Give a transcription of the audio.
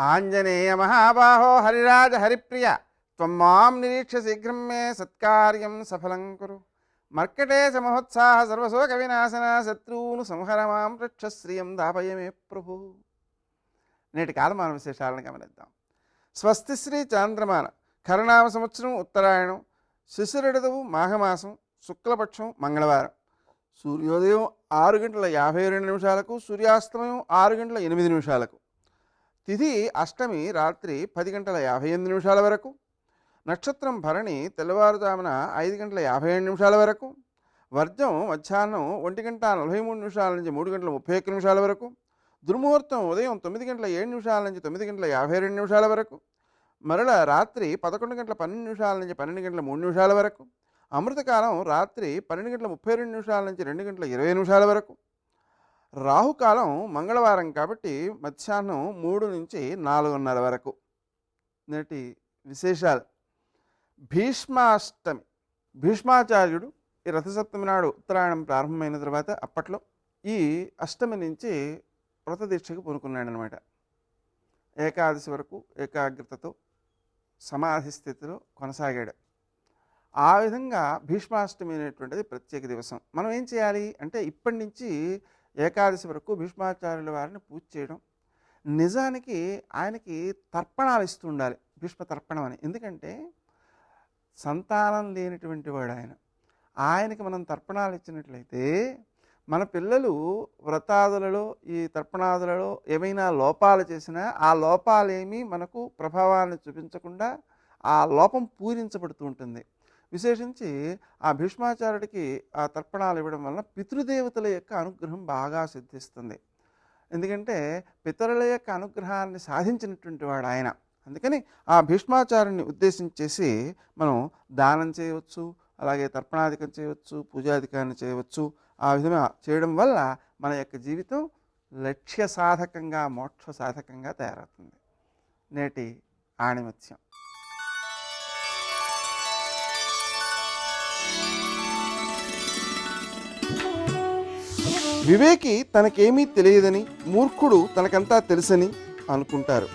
ఆంజనేయ మహాబాహో హరిరాజ హరిప్రియ త్వమ్మాం నిరీక్ష శీఘ్రం మే సత్కార్యం సఫలం కురు. మర్కటేశ మహోత్సాహ సర్వశోక వినాశన శత్రువును సంహరమాం రక్షశ్రియం దాపయమే ప్రభు. నేటి కాలమాన విశేషాలను గమనిద్దాం. స్వస్తి శ్రీ చాంద్రమాన కరుణామ సంవత్సరం ఉత్తరాయణం శిశిరడుదవు మాఘమాసం శుక్లపక్షం మంగళవారం. సూర్యోదయం ఆరు గంటల యాభై రెండు నిమిషాలకు సూర్యాస్తమయం ఆరు గంటల ఎనిమిది నిమిషాలకు. తిథి అష్టమి రాత్రి పది గంటల యాభై ఎనిమిది నిమిషాల వరకు నక్షత్రం భరణి తెల్లవారుజామున ఐదు గంటల యాభై ఏడు నిమిషాల వరకు వర్జం మధ్యాహ్నం ఒంటి గంట నలభై మూడు నిమిషాల నుంచి మూడు గంటల ముప్పై ఒక్క నిమిషాల వరకు దుర్ముహూర్తం ఉదయం తొమ్మిది గంటల ఏడు నిమిషాల నుంచి తొమ్మిది గంటల యాభై రెండు నిమిషాల వరకు మరల రాత్రి పదకొండు గంటల పన్నెండు నిమిషాల నుంచి పన్నెండు గంటల మూడు నిమిషాల వరకు అమృతకాలం రాత్రి పన్నెండు గంటల ముప్పై రెండు నిమిషాల నుంచి రెండు గంటల ఇరవై నిమిషాల వరకు రాహుకాలం మంగళవారం కాబట్టి మధ్యాహ్నం మూడు నుంచి నాలుగున్నర వరకు. నేటి విశేషాలు? భీష్మాష్టమి. భీష్మాచార్యుడు ఈ రథసప్తమి నాడు ఉత్తరాయణం ప్రారంభమైన తర్వాత అప్పట్లో ఈ అష్టమి నుంచి వ్రతదీక్షకు పూనుకున్నాడనమాట ఏకాదశి వరకు ఏకాగ్రతతో సమాధి స్థితిలో కొనసాగాడు. ఆ విధంగా భీష్మాష్టమి అనేటువంటిది ప్రత్యేక దివసం. మనం ఏం చేయాలి అంటే ఇప్పటి నుంచి ఏకాదశి వరకు భీష్మాచార్యుల వారిని పూజ చేయడం. నిజానికి ఆయనకి తర్పణాలు ఇస్తూ ఉండాలి భీష్మ తర్పణం అని. ఎందుకంటే సంతానం లేనటువంటి వాడు ఆయన. ఆయనకి మనం తర్పణాలు ఇచ్చినట్లయితే మన పిల్లలు వ్రతాదులలో ఈ తర్పణాదులలో ఏమైనా లోపాలు చేసినా ఆ లోపాలేమీ మనకు ప్రభావాన్ని చూపించకుండా ఆ లోపం పూరించబడుతూ ఉంటుంది. విశేషించి ఆ భీష్మాచార్యుడికి ఆ తర్పణాలు ఇవ్వడం వలన పితృదేవతల యొక్క అనుగ్రహం బాగా సిద్ధిస్తుంది. ఎందుకంటే పితరుల యొక్క అనుగ్రహాన్ని సాధించినటువంటి వాడు ఆయన. అందుకని ఆ భీష్మాచార్యుని ఉద్దేశించేసి మనం దానం చేయవచ్చు అలాగే తర్పణాధికం చేయవచ్చు పూజాధికాన్ని చేయవచ్చు. ఆ విధంగా చేయడం వల్ల మన యొక్క జీవితం లక్ష్య సాధకంగా మోక్ష సాధకంగా తయారవుతుంది. నేటి ఆణిమత్యం. వివేకి తనకేమీ తెలియదని మూర్ఖుడు తనకంతా తెలుసని అనుకుంటారు.